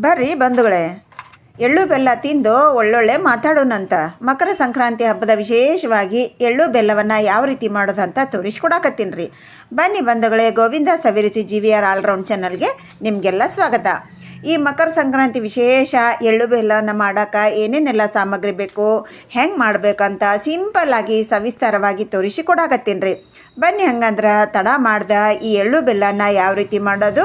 ಬರ್ರಿ ಬಂಧುಗಳೇ. ಎಳ್ಳು ಬೆಲ್ಲ ತಿಂದು ಒಳ್ಳೊಳ್ಳೆ ಮಾತಾಡೋಣಂತ. ಮಕರ ಸಂಕ್ರಾಂತಿ ಹಬ್ಬದ ವಿಶೇಷವಾಗಿ ಎಳ್ಳು ಬೆಲ್ಲವನ್ನು ಯಾವ ರೀತಿ ಮಾಡೋದಂತ ತೋರಿಸ್ಕೊಡಾಕತ್ತೀನಿ ರೀ. ಬನ್ನಿ ಬಂಧುಗಳೇ, Govinda Saviruchi G V R all round ಚಾನಲ್ಗೆ ನಿಮಗೆಲ್ಲ ಸ್ವಾಗತ. ಈ ಮಕರ ಸಂಕ್ರಾಂತಿ ವಿಶೇಷ ಎಳ್ಳು ಬೆಲ್ಲನ ಮಾಡೋಕೆ ಏನೇನೆಲ್ಲ ಸಾಮಗ್ರಿ ಬೇಕು, ಹೆಂಗೆ ಮಾಡಬೇಕಂತ ಸಿಂಪಲ್ಲಾಗಿ ಸವಿಸ್ತಾರವಾಗಿ ತೋರಿಸಿ ಕೊಡಾಕತ್ತೀನಿ ಬನ್ನಿ ಹಂಗಂದ್ರೆ ತಡ ಮಾಡ್ದ ಈ ಎಳ್ಳು ಬೆಲ್ಲನ ಯಾವ ರೀತಿ ಮಾಡೋದು,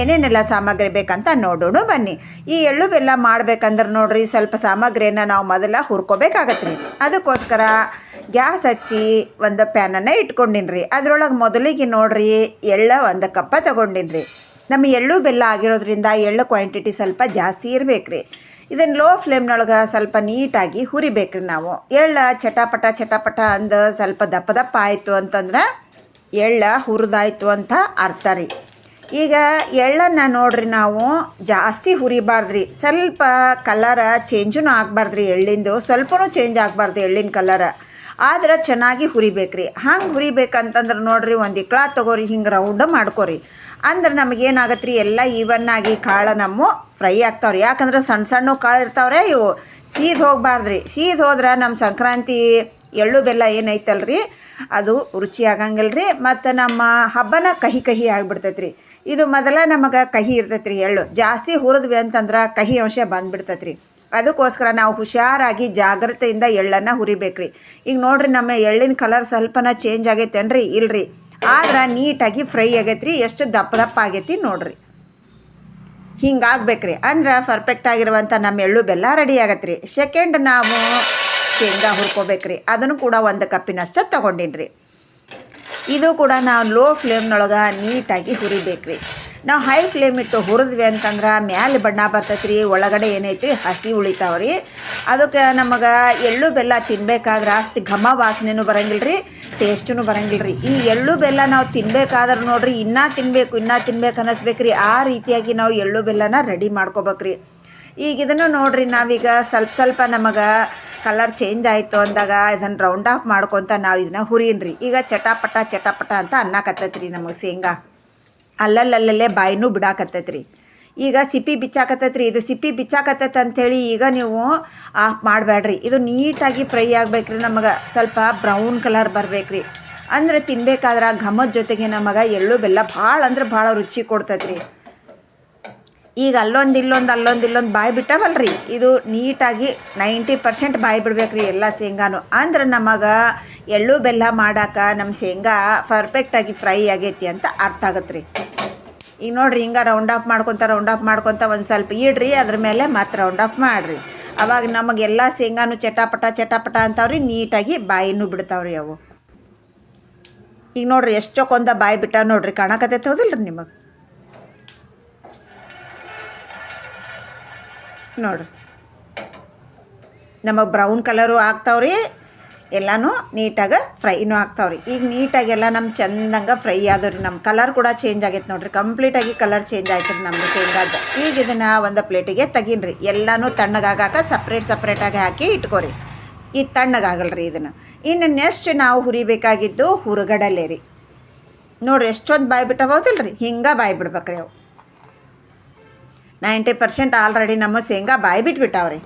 ಏನೇನೆಲ್ಲ ಸಾಮಗ್ರಿ ಬೇಕಂತ ನೋಡೋಣ ಬನ್ನಿ. ಈ ಎಳ್ಳು ಬೆಲ್ಲ ಮಾಡ್ಬೇಕಂದ್ರೆ ನೋಡ್ರಿ ಸ್ವಲ್ಪ ಸಾಮಗ್ರಿಯನ್ನು ನಾವು ಮೊದಲ ಹುರ್ಕೋಬೇಕಾಗತ್ತೆ ಅದಕ್ಕೋಸ್ಕರ ಗ್ಯಾಸ್ ಹಚ್ಚಿ ಒಂದು ಪ್ಯಾನನ್ನು ಇಟ್ಕೊಂಡಿನ್ರಿ. ಅದರೊಳಗೆ ಮೊದಲಿಗೆ ನೋಡ್ರಿ ಎಳ್ಳ ಒಂದು ಕಪ್ಪ ತಗೊಂಡಿನ್ರಿ. ನಮ್ಮ ಎಳ್ಳು ಬೆಲ್ಲ ಆಗಿರೋದ್ರಿಂದ ಎಳ್ಳು ಕ್ವಾಂಟಿಟಿ ಸ್ವಲ್ಪ ಜಾಸ್ತಿ ಇರಬೇಕು ರೀ ಇದನ್ನು ಲೋ ಫ್ಲೇಮ್ನೊಳಗೆ ಸ್ವಲ್ಪ ನೀಟಾಗಿ ಹುರಿಬೇಕು ರೀ ನಾವು. ಎಳ್ಳ ಚಟಾಪಟ ಚಟಾಪಟ ಅಂದು ಸ್ವಲ್ಪ ದಪ್ಪ ದಪ್ಪ ಆಯಿತು ಅಂತಂದ್ರೆ ಎಳ್ಳ ಹುರಿದಾಯ್ತು ಅಂತ ಅರ್ಥ ರೀ. ಈಗ ಎಳ್ಳನ್ನು ನೋಡ್ರಿ ನಾವು, ಜಾಸ್ತಿ ಹುರಿಬಾರ್ದ್ರಿ. ಸ್ವಲ್ಪ ಕಲರ ಚೇಂಜೂ ಆಗಬಾರ್ದ್ರಿ ಎಳ್ಳಿಂದು. ಸ್ವಲ್ಪನೂ ಚೇಂಜ್ ಆಗಬಾರ್ದು ಎಳ್ಳಿನ ಕಲರ ಆದ್ರೆ ಚೆನ್ನಾಗಿ ಹುರಿಬೇಕ್ರಿ. ಹಂಗೆ ಹುರಿಬೇಕಂತಂದ್ರೆ ನೋಡ್ರಿ ಒಂದು ಇಕ್ಳ ತೊಗೋರಿ, ಹಿಂಗೆ ರೌಂಡ್ ಮಾಡ್ಕೊರಿ. ಅಂದ್ರೆ ನಮಗೇನಾಗತ್ತೆ ರೀ ಎಲ್ಲ ಈವನ್ ಆಗಿ ಕಾಳು ನಮ್ಮ ಫ್ರೈ ಆಗ್ತಾವ್ರಿ. ಯಾಕಂದ್ರೆ ಸಣ್ಣ ಸಣ್ಣ ಕಾಳು ಇರ್ತಾವ್ರೆ, ಇವು ಸೀದ್ ಹೋಗ್ಬಾರ್ದ್ರಿ. ಸೀದ್ ಹೋದ್ರೆ ನಮ್ಮ ಸಂಕ್ರಾಂತಿ ಎಳ್ಳು ಬೆಲ್ಲ ಏನೈತಲ್ರಿ, ಅದು ರುಚಿ ಆಗಂಗಿಲ್ಲ ರೀ ಮತ್ತು ನಮ್ಮ ಹಬ್ಬನ ಕಹಿ ಕಹಿ ಆಗಿಬಿಡ್ತೈತೆ ರೀ ಇದು ಮೊದಲ ನಮಗೆ ಕಹಿ ಇರ್ತೈತೆ ರೀ ಎಳ್ಳು. ಜಾಸ್ತಿ ಹುರಿದ್ವಿ ಅಂತಂದ್ರೆ ಕಹಿ ಅಂಶ ಬಂದ್ಬಿಡ್ತೈತೆ ರೀ ಅದಕ್ಕೋಸ್ಕರ ನಾವು ಹುಷಾರಾಗಿ ಜಾಗ್ರತೆಯಿಂದ ಎಳ್ಳನ್ನು ಹುರಿಬೇಕ್ರಿ. ಈಗ ನೋಡ್ರಿ ನಮ್ಮ ಎಳ್ಳಿನ ಕಲರ್ ಸ್ವಲ್ಪನ ಚೇಂಜ್ ಆಗೈತೇನ್ರಿ? ಇಲ್ರಿ. ಆದ್ರೆ ನೀಟಾಗಿ ಫ್ರೈ ಆಗೈತೆ ರೀ ಎಷ್ಟು ದಪ್ಪ ದಪ್ಪ ಆಗೈತಿ ನೋಡ್ರಿ. ಹಿಂಗಾಗಬೇಕ್ರಿ. ಅಂದ್ರೆ ಪರ್ಫೆಕ್ಟ್ ಆಗಿರುವಂಥ ನಮ್ಮ ಎಳ್ಳು ಬೆಲ್ಲ ರೆಡಿ ಆಗತ್ತೆ ರೀ ಸೆಕೆಂಡ್ ನಾವು ಶೇಂಗಾ ಹುರ್ಕೋಬೇಕ್ರಿ. ಅದನ್ನು ಕೂಡ ಒಂದು ಕಪ್ಪಿನಷ್ಟು ತಗೊಂಡಿನ್ರಿ. ರೀ ಇದು ಕೂಡ ನಾವು ಲೋ ಫ್ಲೇಮ್ನೊಳಗೆ ನೀಟಾಗಿ ಹುರಿಬೇಕ್ರಿ. ನಾವು ಹೈ ಫ್ಲೇಮ್ ಇಟ್ಟು ಹುರಿದ್ವಿ ಅಂತಂದ್ರೆ ಮ್ಯಾಲೆ ಬಣ್ಣ ಬರ್ತೈತೆ ರೀ ಒಳಗಡೆ ಏನೈತಿ ಹಸಿ ಉಳಿತಾವ ರೀ ಅದಕ್ಕೆ ನಮಗೆ ಎಳ್ಳು ಬೆಲ್ಲ ತಿನ್ಬೇಕಾದ್ರೆ ಅಷ್ಟು ಘಮ ವಾಸನೆನೂ ಬರಂಗಿಲ್ಲ ರೀ ಟೇಸ್ಟೂ ಬರಂಗಿಲ್ಲ ರೀ ಈ ಎಳ್ಳು ಬೆಲ್ಲ ನಾವು ತಿನ್ಬೇಕಾದ್ರೆ ನೋಡ್ರಿ, ಇನ್ನೂ ತಿನ್ನಬೇಕು ಇನ್ನೂ ತಿನ್ಬೇಕು ಅನ್ನಿಸ್ಬೇಕು ರೀ ಆ ರೀತಿಯಾಗಿ ನಾವು ಎಳ್ಳು ಬೆಲ್ಲನ ರೆಡಿ ಮಾಡ್ಕೋಬೇಕ್ರಿ. ಈಗ ಇದನ್ನು ನೋಡ್ರಿ ನಾವೀಗ ಸ್ವಲ್ಪ ಸ್ವಲ್ಪ ನಮಗೆ ಕಲರ್ ಚೇಂಜ್ ಆಯಿತು ಅಂದಾಗ ಇದನ್ನು ರೌಂಡ್ ಆಫ್ ಮಾಡ್ಕೊತ ನಾವು ಇದನ್ನ ಹುರಿಯನ್ರಿ ಈಗ ಚಟಾಪಟ ಚಟಾಪಟ ಅಂತ ಅನ್ನಕತ್ತೈತೆ ರೀ ನಮಗೆ ಶೇಂಗಾ. ಅಲ್ಲಲ್ಲಲ್ಲೇ ಬಾಯಿನೂ ಬಿಡಾಕತ್ತೈತ್ರಿ. ಈಗ ಸಿಪ್ಪಿ ಬಿಚ್ಚಾಕತ್ತೈತ್ರಿ. ಇದು ಸಿಪ್ಪಿ ಬಿಚ್ಚಾಕತ್ತೈತೆ ಅಂಥೇಳಿ ಈಗ ನೀವು ಆಫ್ ಮಾಡಬೇಡ್ರಿ ಇದು ನೀಟಾಗಿ ಫ್ರೈ ಆಗಬೇಕ್ರಿ ನಮಗೆ. ಸ್ವಲ್ಪ ಬ್ರೌನ್ ಕಲರ್ ಬರಬೇಕ್ರಿ. ಅಂದ್ರೆ ತಿನ್ಬೇಕಾದ್ರೆ ಘಮದ ಜೊತೆಗೆ ನಮಗೆ ಎಳ್ಳು ಬೆಲ್ಲ ಭಾಳ ಅಂದ್ರೆ ಭಾಳ ರುಚಿ ಕೊಡ್ತೈತೆ ರೀ ಈಗ ಅಲ್ಲೊಂದು ಇಲ್ಲೊಂದು ಅಲ್ಲೊಂದು ಇಲ್ಲೊಂದು ಬಾಯಿ ಬಿಟ್ಟಾವಲ್ರಿ. ಇದು ನೀಟಾಗಿ ನೈಂಟಿ ಪರ್ಸೆಂಟ್ ಬಾಯಿ ಬಿಡ್ಬೇಕ್ರಿ ಎಲ್ಲ ಶೇಂಗಾನು. ಅಂದ್ರೆ ನಮಗೆ ಎಳ್ಳು ಬೆಲ್ಲ ಮಾಡಾಕ ನಮ್ಮ ಶೇಂಗಾ ಪರ್ಫೆಕ್ಟಾಗಿ ಫ್ರೈ ಆಗೈತಿ ಅಂತ ಅರ್ಥ ಆಗತ್ತೆ ರೀ ಈಗ ನೋಡ್ರಿ ಹಿಂಗೆ ರೌಂಡ್ ಆಫ್ ಮಾಡ್ಕೊತ ರೌಂಡ್ ಆಫ್ ಮಾಡ್ಕೊತ ಒಂದು ಸ್ವಲ್ಪ ಇಡ್ರಿ, ಅದ್ರ ಮೇಲೆ ಮತ್ತೆ ರೌಂಡ್ ಆಫ್ ಮಾಡಿರಿ. ಅವಾಗ ನಮಗೆಲ್ಲ ಶೇಂಗಾನು ಚಟಾಪಟ ಚಟಾಪಟ ಅಂತಾವ್ರಿ, ನೀಟಾಗಿ ಬಾಯಿನೂ ಬಿಡ್ತಾವ್ರಿ ಅವು. ಈಗ ನೋಡ್ರಿ ಎಷ್ಟೊಕ್ಕೊಂದ ಬಾಯಿ ಬಿಟ್ಟ ನೋಡ್ರಿ, ಕಾಣಕತ್ತೈತೆ ಹೌದಿಲ್ಲ ರೀ ನಿಮಗೆ? ನೋಡ್ರಿ ನಮಗೆ ಬ್ರೌನ್ ಕಲರು ಆಗ್ತಾವ್ರಿ, ಎಲ್ಲನೂ ನೀಟಾಗಿ ಫ್ರೈನೂ ಆಗ್ತಾವ್ರಿ. ಈಗ ನೀಟಾಗಿ ಎಲ್ಲ ನಮ್ಮ ಚಂದಂಗೆ ಫ್ರೈ ಆದವ್ರಿ ನಮ್ಮ ಕಲರ್ ಕೂಡ ಚೇಂಜ್ ಆಗೈತೆ ನೋಡ್ರಿ. ಕಂಪ್ಲೀಟಾಗಿ ಕಲರ್ ಚೇಂಜ್ ಆಯ್ತು ರೀ ನಮ್ಮದು ಶೇಂಗಾದ ಈಗ ಇದನ್ನು ಒಂದು ಪ್ಲೇಟಿಗೆ ತೆಗೀನ್ರಿ. ಎಲ್ಲನೂ ತಣ್ಣಗಾಗಾಕ ಸಪ್ರೇಟ್ ಸಪ್ರೇಟಾಗಿ ಹಾಕಿ ಇಟ್ಕೋರಿ. ಇದು ತಣ್ಣಗಾಗಲ್ರಿ ಇದನ್ನು. ಇನ್ನು ನೆಕ್ಸ್ಟ್ ನಾವು ಹುರಿಬೇಕಾಗಿದ್ದು ಹುರುಗಡಲೆ ರೀ. ನೋಡ್ರಿ, ಎಷ್ಟೊಂದು ಬಾಯಿ ಬಿಟ್ಟವೌದಿಲ್ಲ ರೀ ಹಿಂಗೆ ಬಾಯಿ ಬಿಡ್ಬೇಕ್ರಿ ಅವು. ನೈಂಟಿ ಪರ್ಸೆಂಟ್ ಆಲ್ರೆಡಿ ನಮ್ಮ ಶೇಂಗಾ ಬಾಯಿ ಬಿಟ್ಬಿಟ್ಟಾವ್ರಿ.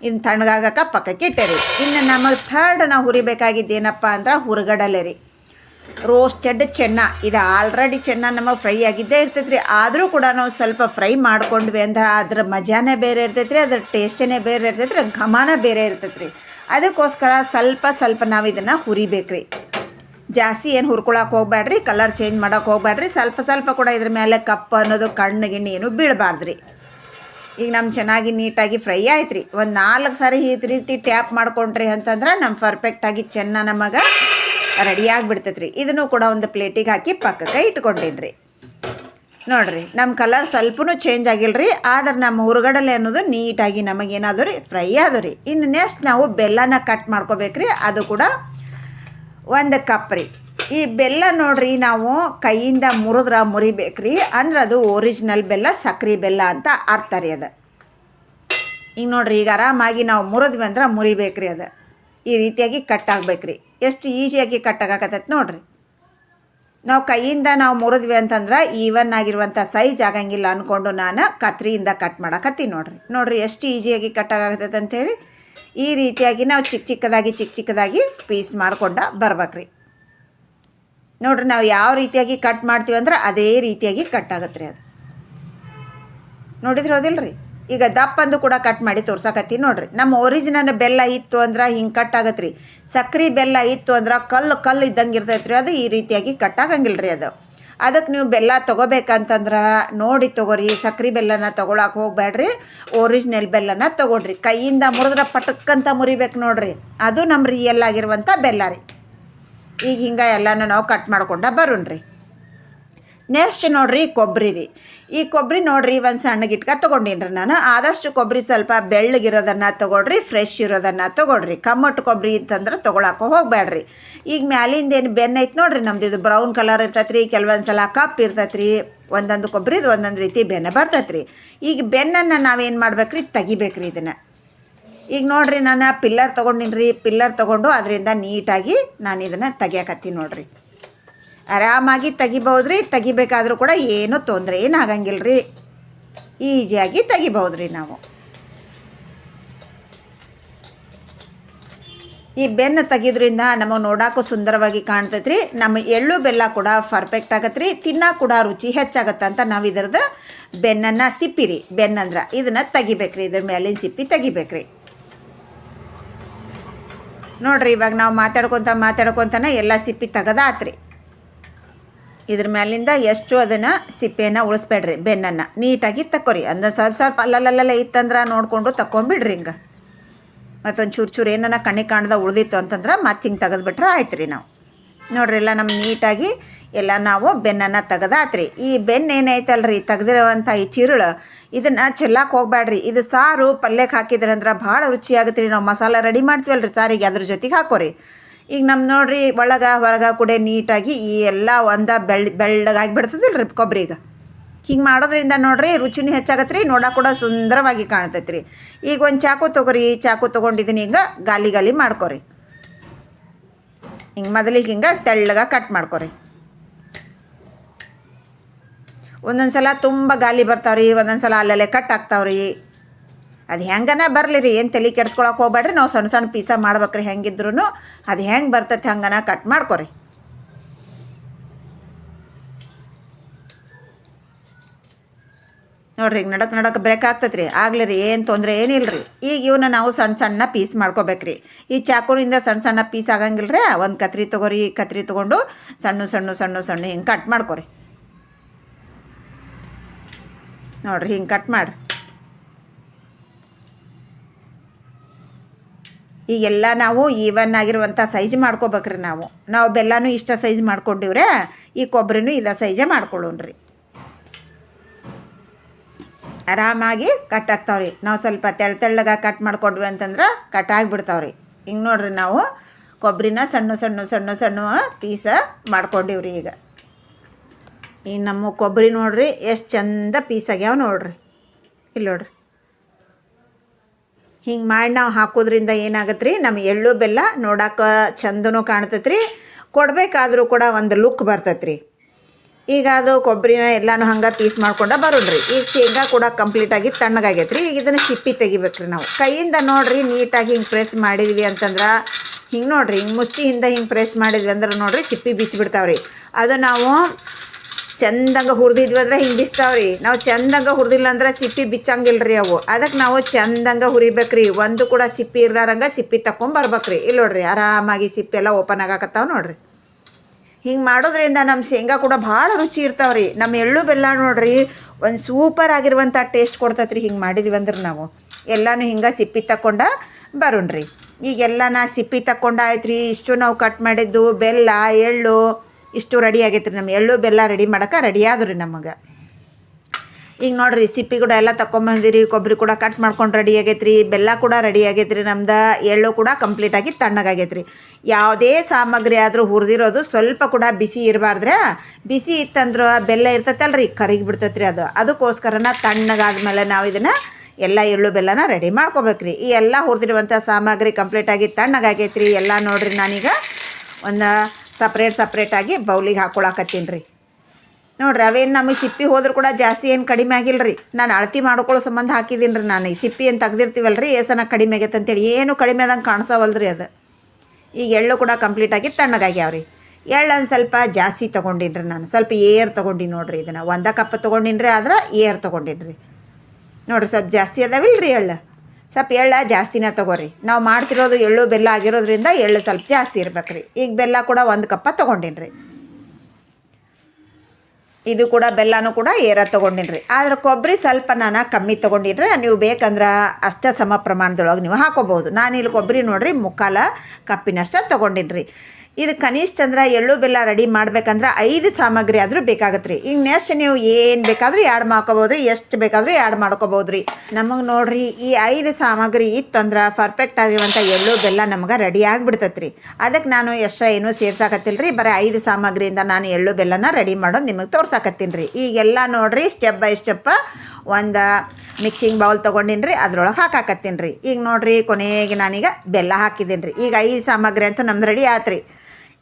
ಇನ್ನು ತಣ್ಣಗಾಗಕ್ಕೆ ಪಕ್ಕಕ್ಕೆ ಇಟ್ಟೇರಿ. ಇನ್ನು ನಮಗೆ ಥರ್ಡ್ ನಾವು ಹುರಿಬೇಕಾಗಿದ್ದು ಏನಪ್ಪ ಅಂದ್ರೆ ಹುರ್ಗಡಲೆ ರೀ ರೋಸ್ಟೆಡ್ ಚೆನ್ನ. ಇದು ಆಲ್ರೆಡಿ ಚೆನ್ನ ನಮಗೆ ಫ್ರೈ ಆಗಿದ್ದೇ ಇರ್ತೈತೆ ಆದರೂ ಕೂಡ ನಾವು ಸ್ವಲ್ಪ ಫ್ರೈ ಮಾಡ್ಕೊಂಡ್ವಿ ಅಂದ್ರೆ ಅದ್ರ ಮಜಾನೇ ಬೇರೆ ಇರ್ತೈತೆ ರೀ ಅದ್ರ ಟೇಸ್ಟೇ ಬೇರೆ ಇರ್ತೈತೆ ರೀ ಘಮನ ಬೇರೆ ಇರ್ತೈತೆ ಅದಕ್ಕೋಸ್ಕರ ಸ್ವಲ್ಪ ಸ್ವಲ್ಪ ನಾವು ಇದನ್ನು ಹುರಿಬೇಕು ರೀ ಜಾಸ್ತಿ ಏನು ಹುರ್ಕೊಳಕ್ಕೆ ಹೋಗ್ಬೇಡ್ರಿ ಕಲರ್ ಚೇಂಜ್ ಮಾಡೋಕೆ ಹೋಗ್ಬೇಡ್ರಿ ಸ್ವಲ್ಪ ಸ್ವಲ್ಪ ಕೂಡ ಇದ್ರ ಮೇಲೆ ಕಪ್ಪು ಅನ್ನೋದು, ಕಣ್ಣು ಗಿಣ್ಣು ಏನು ಬೀಳಬಾರ್ದ್ರಿ. ಈಗ ನಮ್ಮ ಚೆನ್ನಾಗಿ ನೀಟಾಗಿ ಫ್ರೈ ಆಯ್ತು ರೀ ಒಂದು ನಾಲ್ಕು ಸಾರಿ ಈ ರೀತಿ ಟ್ಯಾಪ್ ಮಾಡ್ಕೊಂಡ್ರಿ ಅಂತಂದ್ರೆ ನಮ್ಮ ಪರ್ಫೆಕ್ಟಾಗಿ ಚೆನ್ನ ನಮಗೆ ರೆಡಿ ಆಗಿಬಿಡ್ತೈತೆ ರೀ ಇದನ್ನು ಕೂಡ ಒಂದು ಪ್ಲೇಟಿಗೆ ಹಾಕಿ ಪಕ್ಕಕ್ಕೆ ಇಟ್ಕೊಂಡಿನ್ರಿ. ರೀ ನೋಡಿರಿ ನಮ್ಮ ಕಲರ್ ಸ್ವಲ್ಪನೂ ಚೇಂಜ್ ಆಗಿಲ್ಲ ರೀ ಆದ್ರೆ ನಮ್ಮ ಹುರುಗಡಲೆ ಅನ್ನೋದು ನೀಟಾಗಿ ನಮಗೇನಾದ್ರು ರೀ ಫ್ರೈ ಆದವು ರೀ. ಇನ್ನು ನೆಕ್ಸ್ಟ್ ನಾವು ಬೆಲ್ಲನ ಕಟ್ ಮಾಡ್ಕೋಬೇಕ್ರಿ, ಅದು ಕೂಡ ಒಂದು ಕಪ್ ರೀ. ಈ ಬೆಲ್ಲ ನೋಡ್ರಿ, ನಾವು ಕೈಯಿಂದ ಮುರಿದ್ರೆ ಮುರಿಬೇಕ್ರಿ. ಅಂದ್ರೆ ಅದು ಒರಿಜಿನಲ್ ಬೆಲ್ಲ, ಸಕ್ರೆ ಬೆಲ್ಲ ಅಂತ ಅರ್ಥ ರೀ ಅದು. ಈಗ ನೋಡ್ರಿ, ಈಗ ಆರಾಮಾಗಿ ನಾವು ಮುರಿದ್ವಿ ಅಂದ್ರೆ ಮುರಿಬೇಕ್ರಿ ಅದು. ಈ ರೀತಿಯಾಗಿ ಕಟ್ ಆಗ್ಬೇಕ್ರಿ. ಎಷ್ಟು ಈಸಿಯಾಗಿ ಕಟ್ ಆಗಾಕತ್ತೈತೆ ನೋಡ್ರಿ. ನಾವು ಕೈಯಿಂದ ನಾವು ಮುರಿದ್ವಿ ಅಂತಂದ್ರೆ ಈವನ್ ಆಗಿರುವಂಥ ಸೈಜ್ ಆಗಂಗಿಲ್ಲ ಅಂದ್ಕೊಂಡು ನಾನು ಕತ್ರಿಯಿಂದ ಕಟ್ ಮಾಡಕತ್ತೀನಿ ನೋಡ್ರಿ. ನೋಡ್ರಿ, ಎಷ್ಟು ಈಸಿಯಾಗಿ ಕಟ್ ಆಗತ್ತೈತೆ ಅಂಥೇಳಿ ಈ ರೀತಿಯಾಗಿ ನಾವು ಚಿಕ್ಕ ಚಿಕ್ಕದಾಗಿ ಚಿಕ್ಕ ಚಿಕ್ಕದಾಗಿ ಪೀಸ್ ಮಾಡ್ಕೊಂಡು ಬರ್ಬೇಕ್ರಿ. ನೋಡ್ರಿ ನಾವು ಯಾವ ರೀತಿಯಾಗಿ ಕಟ್ ಮಾಡ್ತೀವಿ ಅಂದ್ರೆ ಅದೇ ರೀತಿಯಾಗಿ ಕಟ್ ಆಗುತ್ತೆ ರೀ ಅದು. ನೋಡಿದ್ರೆ ಹೌದಿಲ್ರಿ? ಈಗ ದಪ್ಪಂದು ಕೂಡ ಕಟ್ ಮಾಡಿ ತೋರ್ಸಕತ್ತೀನಿ ನೋಡ್ರಿ. ನಮ್ಮ ಒರಿಜಿನಲ್ ಬೆಲ್ಲ ಇತ್ತು ಅಂದ್ರೆ ಹಿಂಗೆ ಕಟ್ ಆಗತ್ತೆ ರೀ ಸಕ್ರೆ ಬೆಲ್ಲ ಇತ್ತು ಅಂದ್ರೆ ಕಲ್ಲು ಕಲ್ಲು ಇದ್ದಂಗೆ ಇರ್ತೈತೆ ರೀ ಅದು ಈ ರೀತಿಯಾಗಿ ಕಟ್ ಆಗಂಗಿಲ್ಲ ರೀ ಅದು. ಅದಕ್ಕೆ ನೀವು ಬೆಲ್ಲ ತೊಗೋಬೇಕಂತಂದ್ರೆ ನೋಡಿ ತೊಗೋರಿ, ಸಕ್ರೆ ಬೆಲ್ಲನ ತೊಗೊಳಕ್ಕೆ ಹೋಗ್ಬೇಡ್ರಿ ಒರಿಜಿನಲ್ ಬೆಲ್ಲನ ತೊಗೊಳ್ರಿ. ಕೈಯಿಂದ ಮುರಿದ್ರೆ ಪಟಕ್ಕಂತ ಮುರಿಬೇಕು ನೋಡ್ರಿ. ಅದು ನಮ್ಮ ರಿಯಲ್ ಆಗಿರುವಂಥ ಬೆಲ್ಲ ರೀ. ಈಗ ಹಿಂಗೆ ಎಲ್ಲನೂ ನಾವು ಕಟ್ ಮಾಡ್ಕೊಂಡ ಬರೋಣ್ರಿ. ನೆಕ್ಸ್ಟ್ ನೋಡ್ರಿ ಕೊಬ್ಬರಿ ರೀ. ಈ ಕೊಬ್ಬರಿ ನೋಡ್ರಿ ಒಂದು ಸಣ್ಣ ಗಿಟ್ಕ ತೊಗೊಂಡೀನಿ ರೀ ನಾನು. ಆದಷ್ಟು ಕೊಬ್ಬರಿ ಸ್ವಲ್ಪ ಬೆಳ್ಳಗಿರೋದನ್ನು ತೊಗೊಳ್ರಿ ಫ್ರೆಶ್ ಇರೋದನ್ನು ತೊಗೊಳ್ರಿ. ಕಮ್ಮಟ್ಟು ಕೊಬ್ಬರಿ ಇತ್ತಂದ್ರೆ ತೊಗೊಳಕ್ಕೆ ಹೋಗಬೇಡ್ರಿ ಈಗ ಮ್ಯಾಲಿಂದ ಏನು ಬೆನ್ನೈತೆ ನೋಡ್ರಿ ನಮ್ದು, ಇದು ಬ್ರೌನ್ ಕಲರ್ ಇರ್ತೈತೆ ರೀ ಕೆಲವೊಂದು ಸಲ ಕಪ್ ಇರ್ತೈತೆ ರೀ ಒಂದೊಂದು ಕೊಬ್ಬರಿದು ಒಂದೊಂದು ರೀತಿ ಬೆನ್ನ ಬರ್ತೈತೆ ರೀ ಈಗ ಬೆನ್ನನ್ನು ನಾವೇನು ಮಾಡ್ಬೇಕ್ರಿ? ತೆಗಿಬೇಕ್ರಿ ಇದನ್ನು. ಈಗ ನೋಡ್ರಿ ನಾನು ಪಿಲ್ಲರ್ ತೊಗೊಂಡಿನಿ ರೀ ಪಿಲ್ಲರ್ ತೊಗೊಂಡು ಅದರಿಂದ ನೀಟಾಗಿ ನಾನು ಇದನ್ನು ತೆಗಿಯಕತ್ತೀನಿ ನೋಡ್ರಿ. ಆರಾಮಾಗಿ ತೆಗಿಬೋದ್ರಿ ತೆಗಿಬೇಕಾದ್ರೂ ಕೂಡ ಏನೂ ತೊಂದರೆ ಏನು ಆಗಂಗಿಲ್ಲ ರೀ ಈಸಿಯಾಗಿ ತೆಗಿಬೋದ್ರಿ ನಾವು. ಈ ಬೆನ್ನು ತೆಗಿದ್ರಿಂದ ನಮಗೆ ನೋಡೋಕ್ಕೂ ಸುಂದರವಾಗಿ ಕಾಣ್ತೈತ್ರಿ. ನಮ್ಮ ಎಳ್ಳು ಬೆಲ್ಲ ಕೂಡ ಪರ್ಫೆಕ್ಟ್ ಆಗತ್ತೆ ರೀ ತಿನ್ನೋಕೆ ಕೂಡ ರುಚಿ ಹೆಚ್ಚಾಗತ್ತೆ ಅಂತ ನಾವು ಇದ್ರದ್ದು ಬೆನ್ನನ್ನು ಸಿಪ್ಪಿರಿ. ಬೆನ್ನಂದ್ರೆ ಇದನ್ನು ತೆಗಿಬೇಕ್ರಿ, ಇದ್ರ ಮೇಲಿನ ಸಿಪ್ಪಿ ತೆಗಿಬೇಕ್ರಿ. ನೋಡ್ರಿ ಇವಾಗ ನಾವು ಮಾತಾಡ್ಕೊತ ಮಾತಾಡ್ಕೊತಾನೆ ಎಲ್ಲ ಸಿಪ್ಪಿ ತೆಗದಾತ್ರಿ. ಇದ್ರ ಮ್ಯಾಲಿಂದ ಎಷ್ಟು ಅದನ್ನು ಸಿಪ್ಪೆಯನ್ನು ಉಳಿಸ್ಬೇಡ್ರಿ, ಬೆನ್ನನ್ನು. ನೀಟಾಗಿ ತಕ್ಕೋರಿ. ಅಂದ್ರೆ ಸ್ವಲ್ಪ ಸ್ವಲ್ಪ ಅಲ್ಲಲ್ಲಲ್ಲ ಇತ್ತಂದ್ರೆ ನೋಡಿಕೊಂಡು ತಕ್ಕೊಂಬಿಡ್ರಿ ಹಿಂಗೆ. ಮತ್ತೊಂದು ಚೂರು ಚೂರು ಏನನ್ನ ಕಣ್ಣಿಗೆ ಕಾಣ್ದ ಉಳ್ದಿತ್ತು ಅಂತಂದ್ರೆ ಮತ್ತೆ ಹಿಂಗೆ ತೆಗೆದ್ಬಿಟ್ರೆ ಆಯ್ತು ರೀ ನಾವು. ನೋಡ್ರಿ ಎಲ್ಲ ನಮ್ಮ ನೀಟಾಗಿ ಎಲ್ಲ ನಾವು ಬೆನ್ನನ್ನು ತೆಗೆದಾತ್ರಿ. ಈ ಬೆನ್ನು ಏನೈತಲ್ರಿ ತೆಗ್ದಿರೋವಂಥ ಈ ತಿರುಳು, ಇದನ್ನು ಚೆಲ್ಲಕ್ಕೆ ಹೋಗ್ಬೇಡ್ರಿ ಇದು ಸಾರು ಪಲ್ಯಕ್ಕೆ ಹಾಕಿದ್ರಂದ್ರೆ ಭಾಳ ರುಚಿ ಆಗುತ್ತೆ ರೀ ನಾವು ಮಸಾಲ ರೆಡಿ ಮಾಡ್ತೀವಲ್ರಿ ಸಾರಿಗೆ, ಅದ್ರ ಜೊತೆಗೆ ಹಾಕೋರಿ. ಈಗ ನಮ್ಮ ನೋಡ್ರಿ ಒಳಗೆ, ಹೊರಗ ಕೂಡ ನೀಟಾಗಿ ಈ ಎಲ್ಲ ಒಂದ ಬೆಳ್, ಬೆಳ್ಳಗಾಗಿ ಬಿಡ್ತದಲ್ಲ ರೀ ಈಗ ಹಿಂಗೆ ಮಾಡೋದ್ರಿಂದ ನೋಡ್ರಿ ರುಚಿನೂ ಹೆಚ್ಚಾಗತ್ತೆ ರೀ ನೋಡೋಕೆ ಕೂಡ ಸುಂದರವಾಗಿ ಕಾಣ್ತೈತೆ ರೀ ಈಗ ಒಂದು ಚಾಕು ತೊಗೊರಿ ಚಾಕು ತೊಗೊಂಡಿದ್ದೀನಿ ಹಿಂಗೆ ಗಾಲಿ ಗಾಲಿ ಮಾಡ್ಕೊರಿ. ಹಿಂಗೆ ಮೊದಲಿಗೆ ಹಿಂಗೆ ತೆಳ್ಳಗೆ ಕಟ್ ಮಾಡ್ಕೊರಿ. ಒಂದೊಂದು ಸಲ ತುಂಬ ಗಾಲಿ ಬರ್ತಾವ್ರಿ ಒಂದೊಂದು ಸಲ ಅಲ್ಲಲ್ಲೇ ಕಟ್ ಆಗ್ತಾವ್ರಿ. ಅದು ಹೆಂಗನ ಬರಲಿ ರೀ ಏನು ತಲೆ ಕೆಡ್ಸ್ಕೊಳಕ್ಕೆ ಹೋಗ್ಬೇಡ್ರಿ. ನಾವು ಸಣ್ಣ ಸಣ್ಣ ಪೀಸ ಮಾಡ್ಬೇಕ್ರಿ ಹೆಂಗಿದ್ರು ಅದು ಹೆಂಗೆ ಬರ್ತೈತೆ ಹಂಗನ ಕಟ್ ಮಾಡ್ಕೊರಿ. ನೋಡ್ರಿ ನಡಕ್ ನಡಕ್ ಬ್ರೇಕ್ ರೀ ಆಗ್ಲಿ ರೀ ಏನು ತೊಂದರೆ ಏನಿಲ್ಲ ರೀ ಈಗ ಇವನ್ನ ನಾವು ಸಣ್ಣ ಸಣ್ಣ ಪೀಸ್ ಮಾಡ್ಕೋಬೇಕ್ರಿ. ಈ ಚಾಕುರಿಂದ ಸಣ್ಣ ಸಣ್ಣ ಪೀಸ್ ಆಗಂಗಿಲ್ಲ ರೀ ಒಂದು ಕತ್ರಿ ತೊಗೊರಿ ಕತ್ರಿ ತೊಗೊಂಡು ಸಣ್ಣ ಸಣ್ಣ ಸಣ್ಣ ಸಣ್ಣ ಹಿಂಗೆ ಕಟ್ ಮಾಡ್ಕೊರಿ. ನೋಡ್ರಿ, ಹಿಂಗೆ ಕಟ್ ಮಾಡಿರಿ. ಈಗೆಲ್ಲ ನಾವು ಈವನ್ ಆಗಿರುವಂಥ ಸೈಜ್ ಮಾಡ್ಕೋಬೇಕ್ರಿ ನಾವು. ನಾವು ಬೆಲ್ಲನೂ ಇಷ್ಟ ಸೈಜ್ ಮಾಡ್ಕೊಂಡಿವ್ರೆ, ಈ ಕೊಬ್ಬರಿನೂ ಇದ ಸೈಜೇ ಮಾಡ್ಕೊಳ್ಳೋಣ್ರಿ. ಆರಾಮಾಗಿ ಕಟ್ ಆಗ್ತಾವ್ರಿ. ನಾವು ಸ್ವಲ್ಪ ತೆಳ್ಳ ತೆಳ್ಳಗೆ ಕಟ್ ಮಾಡ್ಕೊಂಡ್ವಿ ಅಂತಂದ್ರೆ ಕಟ್ ಆಗಿಬಿಡ್ತಾವ್ರಿ. ಹಿಂಗೆ ನೋಡ್ರಿ ನಾವು ಕೊಬ್ಬರಿನ ಸಣ್ಣ ಸಣ್ಣ ಸಣ್ಣ ಸಣ್ಣ ಪೀಸ ಮಾಡ್ಕೊಂಡಿವ್ರಿ ಈಗ. ಈ ನಮ್ಮ ಕೊಬ್ಬರಿ ನೋಡ್ರಿ ಎಷ್ಟು ಚಂದ ಪೀಸ್ ಆಗ್ಯಾವ ನೋಡ್ರಿ. ಇಲ್ಲಿ ನೋಡ್ರಿ. ಹಿಂಗೆ ಮಾಡಿ ನಾವು ಹಾಕೋದ್ರಿಂದ ಏನಾಗತ್ತೆ ರೀ ನಮ್ಮ ಎಳ್ಳು ಬೆಲ್ಲ ನೋಡಕ್ಕೆ ಚಂದನೂ ಕಾಣ್ತೈತೆ ರೀ ಕೊಡಬೇಕಾದ್ರೂ ಕೂಡ ಒಂದು ಲುಕ್ ಬರ್ತೈತೆ ರೀ ಈಗ ಅದು ಕೊಬ್ಬರಿನ ಎಲ್ಲನೂ ಹಂಗೆ ಪೀಸ್ ಮಾಡ್ಕೊಂಡ ಬರೋಣ್ರಿ. ಈಗ ಶೇಂಗಾ ಕೂಡ ಕಂಪ್ಲೀಟಾಗಿ ತಣ್ಣಗಾಗೈತೆ ರೀ ಈಗ ಇದನ್ನು ಸಿಪ್ಪಿ ತೆಗಿಬೇಕ್ರಿ ನಾವು. ಕೈಯಿಂದ ನೋಡಿರಿ, ನೀಟಾಗಿ ಹಿಂಗೆ ಪ್ರೆಸ್ ಮಾಡಿದ್ವಿ ಅಂತಂದ್ರೆ, ಹಿಂಗೆ ನೋಡಿರಿ, ಹಿಂಗೆ ಮುಷ್ಟಿಯಿಂದ ಹಿಂಗೆ ಪ್ರೆಸ್ ಮಾಡಿದ್ವಿ ಅಂದ್ರೆ ನೋಡಿರಿ ಸಿಪ್ಪಿ ಬಿಚ್ಚಿಬಿಡ್ತಾವ್ರಿ ಅದು ನಾವು ಚಂದಂಗ ಹುರಿದಿದ್ವಿ ಅಂದ್ರೆ ಹಿಂಗೆ ಬಿಸ್ತಾವ್ರಿ. ನಾವು ಚಂದಂಗ ಹುರಿದಿಲ್ಲ ಅಂದ್ರೆ ಸಿಪ್ಪಿ ಬಿಚ್ಚಂಗಿಲ್ಲ ರೀ ಅವು. ಅದಕ್ಕೆ ನಾವು ಚಂದಂಗ ಹುರಿಬೇಕ್ರಿ. ಒಂದು ಕೂಡ ಸಿಪ್ಪಿ ಇರ್ಲಾರಂಗ ಸಿಪ್ಪಿ ತಕೊಂಬರ್ಬೇಕ್ರಿ ಇಲ್ಲಿ ನೋಡ್ರಿ ಆರಾಮಾಗಿ ಸಿಪ್ಪಿ ಎಲ್ಲ ಓಪನ್ ಆಗಾಕತ್ತಾವ ನೋಡ್ರಿ. ಹಿಂಗೆ ಮಾಡೋದ್ರಿಂದ ನಮ್ಮ ಶೇಂಗಾ ಕೂಡ ಭಾಳ ರುಚಿ ಇರ್ತಾವ್ರಿ. ನಮ್ಮ ಎಳ್ಳು ಬೆಲ್ಲ ನೋಡ್ರಿ ಒಂದು ಸೂಪರ್ ಆಗಿರುವಂಥ ಟೇಸ್ಟ್ ಕೊಡ್ತೈತ್ರಿ ಹಿಂಗೆ ಮಾಡಿದ್ವಿ ಅಂದ್ರೆ ನಾವು. ಎಲ್ಲನೂ ಹಿಂಗೆ ಸಿಪ್ಪಿ ತಕ್ಕೊಂಡ ಬರೋಣ್ರಿ. ಈಗೆಲ್ಲ ನಾ ಸಿಪ್ಪಿ ತಕ್ಕೊಂಡಾಯ್ತು ರೀ ಇಷ್ಟು ನಾವು ಕಟ್ ಮಾಡಿದ್ದು ಬೆಲ್ಲ, ಎಳ್ಳು ಇಷ್ಟು ರೆಡಿ ಆಗೈತೆ ರೀ ನಮ್ಮ ಎಳ್ಳು, ಬೆಲ್ಲ ರೆಡಿ ಮಾಡೋಕೆ ರೆಡಿ ಆದ್ರಿ ನಮಗೆ. ಈಗ ನೋಡಿರಿ, ಸಿಪ್ಪಿ ಕೂಡ ಎಲ್ಲ ತಗೊಂಬಂದಿರಿ ಕೊಬ್ಬರಿ ಕೂಡ ಕಟ್ ಮಾಡ್ಕೊಂಡು ರೆಡಿ ಆಗೈತೆ ರೀ ಬೆಲ್ಲ ಕೂಡ ರೆಡಿ ಆಗೈತೆ ರೀ ನಮ್ದು, ಎಳ್ಳು ಕೂಡ ಕಂಪ್ಲೀಟಾಗಿ ತಣ್ಣಗಾಗೈತೆ ರೀ ಯಾವುದೇ ಸಾಮಗ್ರಿ ಆದರೂ ಹುರಿದಿರೋದು ಸ್ವಲ್ಪ ಕೂಡ ಬಿಸಿ ಇರಬಾರ್ದ್ರೆ? ಬಿಸಿ ಇತ್ತಂದ್ರೆ ಬೆಲ್ಲ ಇರ್ತೈತಲ್ಲ ರೀ ಕರಿಗಿ ಬಿಡ್ತೈತೆ ರೀ ಅದು. ಅದಕ್ಕೋಸ್ಕರನ ತಣ್ಣಗಾದ್ಮೇಲೆ ನಾವು ಇದನ್ನು ಎಲ್ಲ ಎಳ್ಳು, ಬೆಲ್ಲನ ರೆಡಿ ಮಾಡ್ಕೋಬೇಕ್ರಿ. ಈ ಎಲ್ಲ ಹುರಿದಿರುವಂಥ ಸಾಮಗ್ರಿ ಕಂಪ್ಲೀಟಾಗಿ ತಣ್ಣಗಾಗೈತೆ ರೀ ಎಲ್ಲ ನೋಡಿರಿ ನಾನೀಗ ಒಂದು ಸಪ್ರೇಟ್ ಸಪ್ರೇಟಾಗಿ ಬೌಲಿಗೆ ಹಾಕ್ಕೊಳಕತ್ತೀನಿ ರೀ. ನೋಡ್ರಿ, ಅವೇನು ನಮಗೆ ಸಿಪ್ಪಿ ಹೋದ್ರೂ ಕೂಡ ಜಾಸ್ತಿ ಏನು ಕಡಿಮೆ ಆಗಿಲ್ಲ ರೀ ನಾನು ಅಳತಿ ಮಾಡ್ಕೊಳ್ಳೋ ಸಂಬಂಧ ಹಾಕಿದ್ದೀನಿ ರೀ ನಾನು. ಈ ಸಿಪ್ಪಿ ಏನು ತೆಗ್ದಿರ್ತೀವಲ್ಲ ರೀ ಏಸನ ಕಡಿಮೆ ಆಗೈತೆ ಅಂತೇಳಿ. ಏನು ಕಡಿಮೆ ಆದಂಗೆ ಕಾಣಿಸವಲ್ರಿ ಅದು. ಈಗ ಎಳ್ಳು ಕೂಡ ಕಂಪ್ಲೀಟಾಗಿ ತಣ್ಣಗಾಗ್ಯಾವ ರೀ ಎಳ್ಳು ಒಂದು ಸ್ವಲ್ಪ ಜಾಸ್ತಿ ತೊಗೊಂಡಿನಿ ರೀ ನಾನು. ಸ್ವಲ್ಪ ಏರ್ ತೊಗೊಂಡಿನಿ ನೋಡ್ರಿ ಇದನ್ನು. ಒಂದ ಕಪ್ ತೊಗೊಂಡಿನಿ ರೀ ಆದ್ರೆ ಏರ್ ತೊಗೊಂಡಿನಿ ರೀ. ನೋಡ್ರಿ, ಸ್ವಲ್ಪ ಜಾಸ್ತಿ ಅದಾವಿಲ್ಲ ರೀ ಎಳ್ಳು. ಸ್ವಲ್ಪ ಎಳ್ಳು ಜಾಸ್ತಿನೇ ತೊಗೋರಿ. ನಾವು ಮಾಡ್ತಿರೋದು ಎಳ್ಳು ಬೆಲ್ಲ ಆಗಿರೋದ್ರಿಂದ ಎಳ್ಳು ಸ್ವಲ್ಪ ಜಾಸ್ತಿ ಇರ್ಬೇಕು ಈಗ ಬೆಲ್ಲ ಕೂಡ ಒಂದು ಕಪ್ಪ ತೊಗೊಂಡಿನಿ ರೀ ಇದು ಕೂಡ ಬೆಲ್ಲನೂ ಕೂಡ ಏರ ತೊಗೊಂಡಿನ್ರಿ. ರೀ ಆದ್ರೆ ಕೊಬ್ಬರಿ ಸ್ವಲ್ಪ ನಾನು ಕಮ್ಮಿ ತೊಗೊಂಡಿನಿ ನೀವು ಬೇಕಂದ್ರೆ ಅಷ್ಟ ಸಮ ಪ್ರಮಾಣದೊಳಗೆ ನೀವು ಹಾಕೋಬೋದು ನಾನು ಇಲ್ಲಿ ಕೊಬ್ಬರಿ ನೋಡ್ರಿ ಮುಕ್ಕಾಲ ಕಪ್ಪಿನಷ್ಟ ತೊಗೊಂಡಿನಿ ರೀ ಇದು ಕನಿಷ್ಠ ಅಂದ್ರೆ ಎಳ್ಳು ಬೆಲ್ಲ ರೆಡಿ ಮಾಡ್ಬೇಕಂದ್ರೆ ಐದು ಸಾಮಗ್ರಿ ಆದರೂ ಬೇಕಾಗತ್ತೆ ರೀ ಈಗ ನೆಕ್ಸ್ಟ್ ನೀವು ಏನು ಬೇಕಾದರೂ ಆ್ಯಡ್ ಮಾಡ್ಕೋಬೋದು ರೀ ಎಷ್ಟು ಬೇಕಾದರೂ ಆ್ಯಡ್ ಮಾಡ್ಕೋಬೋದು ರೀ ನಮಗೆ ನೋಡ್ರಿ, ಈ ಐದು ಸಾಮಗ್ರಿ ಇತ್ತಂದ್ರೆ ಪರ್ಫೆಕ್ಟ್ ಆಗಿರುವಂಥ ಎಳ್ಳು ಬೆಲ್ಲ ನಮ್ಗೆ ರೆಡಿ ಆಗಿಬಿಡ್ತೈತೆ ಅದಕ್ಕೆ ನಾನು ಎಷ್ಟ ಏನೂ ಸೇರ್ಸಾಕತ್ತಿಲ್ಲ ರೀ ಬರೀ ಐದು ಸಾಮಗ್ರಿಯಿಂದ ನಾನು ಎಳ್ಳು ಬೆಲ್ಲನ ರೆಡಿ ಮಾಡೋದು ನಿಮಗೆ ತೋರ್ಸಾಕತ್ತೀನಿ ರೀ ಈಗೆಲ್ಲ ನೋಡ್ರಿ ಸ್ಟೆಪ್ ಬೈ ಸ್ಟೆಪ್ಪ ಒಂದು ಮಿಕ್ಸಿಂಗ್ ಬೌಲ್ ತೊಗೊಂಡಿನಿ ರೀ ಅದ್ರೊಳಗೆ ಹಾಕಾಕತ್ತೀನಿ ರೀ ಈಗ ನೋಡ್ರಿ ಕೊನೆಗೆ ನಾನೀಗ ಬೆಲ್ಲ ಹಾಕಿದ್ದೀನಿ ರೀ ಈಗ ಐದು ಸಾಮಗ್ರಿ ಅಂತೂ ನಮ್ದು ರೆಡಿ ಆಯ್ತು ರೀ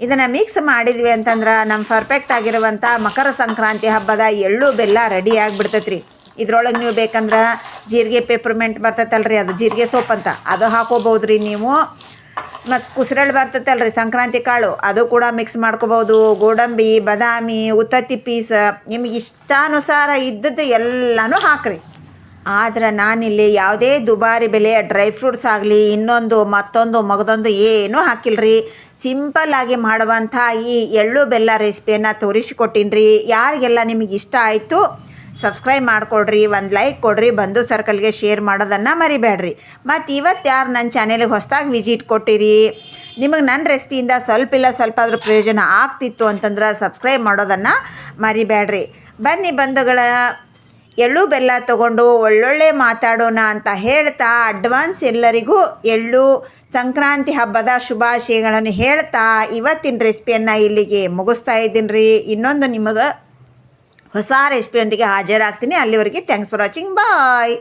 ಇದನ್ನು ಮಿಕ್ಸ್ ಮಾಡಿದ್ವಿ ಅಂತಂದ್ರೆ ನಮ್ಮ ಪರ್ಫೆಕ್ಟ್ ಆಗಿರುವಂಥ ಮಕರ ಸಂಕ್ರಾಂತಿ ಹಬ್ಬದ ಎಳ್ಳು ಬೆಲ್ಲ ರೆಡಿ ಆಗಿಬಿಡ್ತೈತೆ ರೀ ಇದ್ರೊಳಗೆ ನೀವು ಬೇಕಂದ್ರೆ ಜೀರಿಗೆ ಪೇಪರ್ಮೆಂಟ್ ಬರ್ತೈತಲ್ರಿ, ಅದು ಜೀರಿಗೆ ಸೋಪ್ ಅಂತ. ಅದು ಹಾಕೋಬೋದು ರೀ ನೀವು. ಮತ್ತು ಕುಸರಳು ಬರ್ತೈತಲ್ಲ ರೀ ಸಂಕ್ರಾಂತಿ ಕಾಳು. ಅದು ಕೂಡ ಮಿಕ್ಸ್ ಮಾಡ್ಕೋಬೋದು ಗೋಡಂಬಿ, ಬಾದಾಮಿ, ಉತ್ತತ್ತಿ ಪೀಸ್, ನಿಮ್ಗೆ ಇಷ್ಟಾನುಸಾರ ಇದ್ದದ್ದು ಎಲ್ಲನೂ ಹಾಕ್ರಿ. ಆದ್ರೆ ನಾನಿಲ್ಲಿ ಯಾವುದೇ ದುಬಾರಿ ಬೆಲೆಯ ಡ್ರೈ ಫ್ರೂಟ್ಸ್ ಆಗಲಿ, ಇನ್ನೊಂದು, ಮತ್ತೊಂದು, ಮಗದೊಂದು ಏನೂ ಹಾಕಿಲ್ರಿ. ಸಿಂಪಲ್ ಆಗಿ ಮಾಡುವಂಥ ಈ ಎಳ್ಳು ಬೆಲ್ಲ ರೆಸಿಪಿಯನ್ನು ರೀ ಯಾರಿಗೆಲ್ಲ ನಿಮಗೆ ಇಷ್ಟ ಆಯಿತು, ಸಬ್ಸ್ಕ್ರೈಬ್ ಮಾಡಿಕೊಡ್ರಿ, ಒಂದು ಲೈಕ್ ಕೊಡ್ರಿ, ಬಂಧು ಸರ್ಕಲ್ಗೆ ಶೇರ್ ಮಾಡೋದನ್ನು ಮರಿಬೇಡ್ರಿ. ಮತ್ತು ಇವತ್ತು ಯಾರು ನನ್ನ ಚಾನೆಲ್ಗೆ ಹೊಸದಾಗಿ ವಿಸಿಟ್ ಕೊಟ್ಟಿರಿ, ನಿಮಗೆ ನನ್ನ ರೆಸಿಪಿಯಿಂದ ಸ್ವಲ್ಪ ಇಲ್ಲ, ಸ್ವಲ್ಪ ಆದರೂ ಪ್ರಯೋಜನ ಆಗ್ತಿತ್ತು ಅಂತಂದ್ರೆ ಸಬ್ಸ್ಕ್ರೈಬ್ ಮಾಡೋದನ್ನು ಮರಿಬೇಡ್ರಿ. ಬನ್ನಿ ಬಂಧುಗಳ ಎಳ್ಳು ಬೆಲ್ಲ ತಗೊಂಡು ಒಳ್ಳೊಳ್ಳೆ ಮಾತಾಡೋಣ ಅಂತ ಹೇಳ್ತಾ ಅಡ್ವಾನ್ಸ್ ಎಲ್ಲರಿಗೂ ಎಳ್ಳು ಸಂಕ್ರಾಂತಿ ಹಬ್ಬದ ಶುಭಾಶಯಗಳನ್ನು ಹೇಳ್ತಾ ಇವತ್ತಿನ ರೆಸಿಪಿಯನ್ನು ಇಲ್ಲಿಗೆ ಮುಗಿಸ್ತಾ ಇದ್ದೀನಿ ರೀ. ಇನ್ನೊಂದು ನಿಮಗೆ ಹೊಸ ರೆಸಿಪಿಯೊಂದಿಗೆ ಹಾಜರಾಗ್ತೀನಿ. ಅಲ್ಲಿವರೆಗೆ ಥ್ಯಾಂಕ್ಸ್ ಫಾರ್ ವಾಚಿಂಗ್ ಬಾಯ್